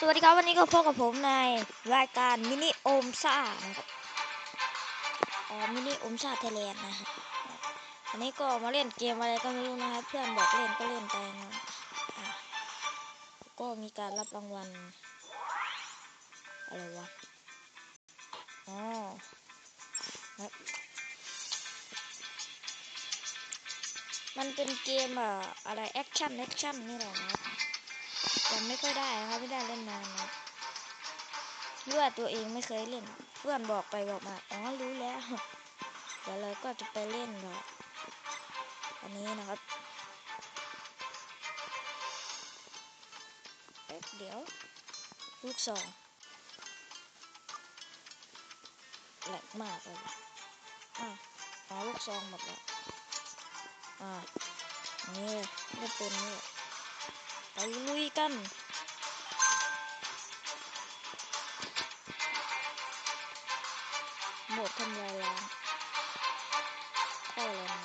สวัสดีครับ วันนี้ก็พบกับผมในรายการมินิโอมซ่านะครับอ๋อมินิโอมซ่าไทยแลนด์นะครับวันนี้ก็มาเล่นเกมอะไรก็ไม่รู้นะครับเพื่อนบอกเล่นก็เล่นไปนะอะก็มีการรับรางวัลอะไรวะอ๋อมันเป็นเกมอะอะไรแอคชั่นแอคชั่นนี่แหละนะ จำไม่ค่อยได้นะครับไม่ได้เล่นนานนะเพื่อตัวเองไม่เคยเล่น เพื่อนบอกไปบอกมาอ๋อรู้แล้วเดี๋ยวเราก็จะไปเล่นแบบอันนี้นะครับเอ๊ะเดี๋ยวลูกสองแหลกมากเลยอะอ๋อลูกซองหมดแล้วอ่านี่เล่นเป็นนี่ ไปลุยกันหมดทำลายล้างเข้าแล้วนะ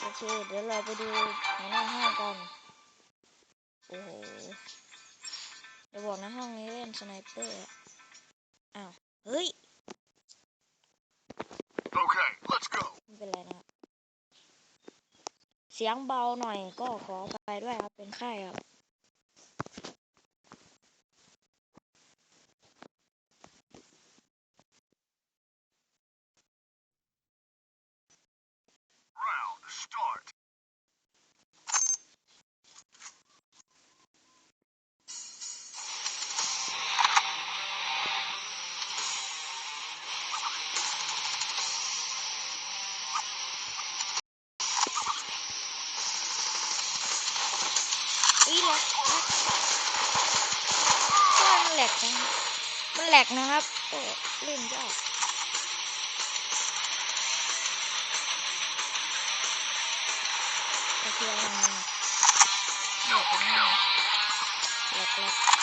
โอเค เดี๋ยวเราไปดูในหน้าห้องกัน โอ้โหเดี๋ยวบอกนะห้องนี้เล่นสไนเปอร์อะอ้าว เฮ้ย Okay, let's go. ไม่เป็นไรนะครับ เสียงเบาหน่อยก็ขอไปด้วยครับ เป็นไข้ครับ มันแหลกนะมันแหลกนะครับโอ้เล่นยากโอเคเอามาแลกจังเลยแหลกแหลก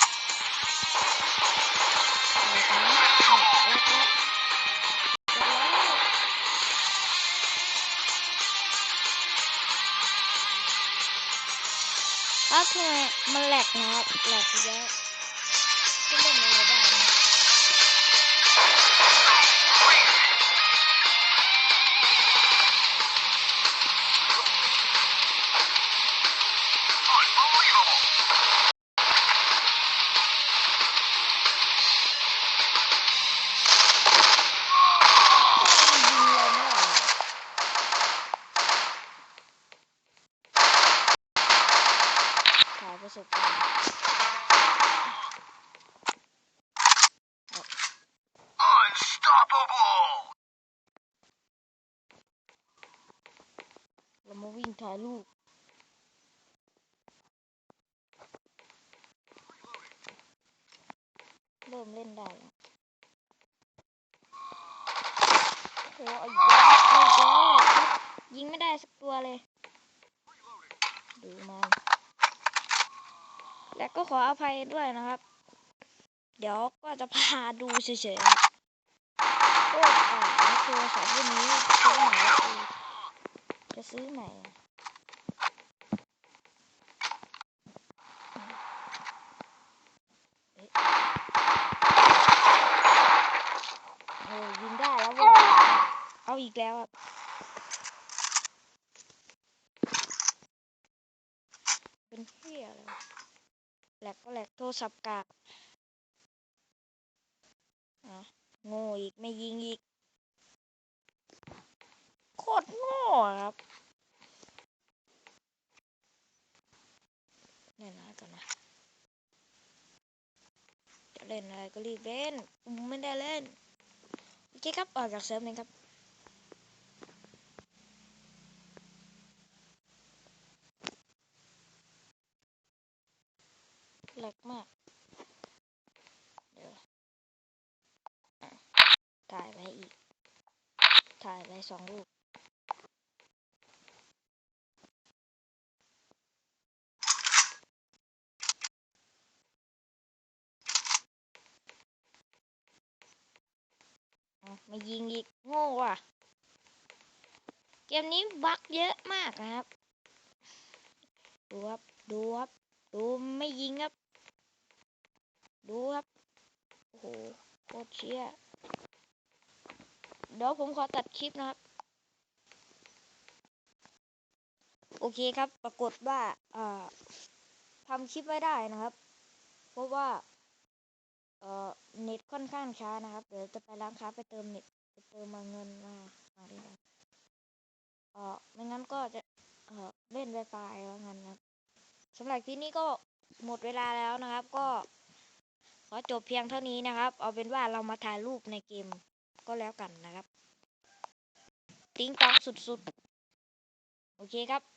โอเคมันแหลกนะครับแหลกเยอะที่เล่นอะไรได้ ถ่ายรูปเริ่มเล่นได้โอ้โหเอาอีกแล้วเอาอีกแล้วยิงไม่ได้สักตัวเลย ดูมันและก็ขออภัยด้วยนะครับ เดี๋ยวก็จะพาดูเฉยๆโอ้ป่าโทรศัพท์รุ่นนี้ซื้อใหม่จะซื้อใหม่อะเอ๊ะโอ้ยยิงได้แล้วเว้ย เอาอีกแล้วครับเป็นเพี้ยอะไรวแหลกก็แหลกโทรศัพท์กากอะโง่อีกไม่ยิงอีก โคตรโง่อครับเล่นอะไรก่อนนะ จะเล่นอะไรก็รีบเล่น ไม่ได้เล่นโอเคครับ ออกจากเซิร์ฟเลยครับ แลกมาก เดี๋ยวถ่ายไว้อีก ถ่ายไว้สองรูปมายิงอีกโง่ว่ะ เกมนี้บั๊กเยอะมากนะครับ ดูครับ ดูครับ ดูไม่ยิงครับ ดูครับ โอ้โหโคตรเชี่ยเดี๋ยวผมขอตัดคลิปนะครับ โอเคครับ ปรากฏว่าอ่าทำคลิปไว้ได้นะครับ เพราะว่าเอ่อเน็ตค่อนข้างช้านะครับ เดี๋ยวจะไปร้านค้าไปเติมเน็ตไปเติมมาเงินมามาดีกว่าเออไม่งั้นก็จะเอ่อเล่นไวไฟแล้วงั้นนะครับสำหรับคลิปนี้ก็หมดเวลาแล้วนะครับ ก็ อจบเพียงเท่านี้นะครับ เอาเป็นว่าเรามาถ่ายรูปในเกมก็แล้วกันนะครับ ติ้งต้องสุดๆ โอเคครับ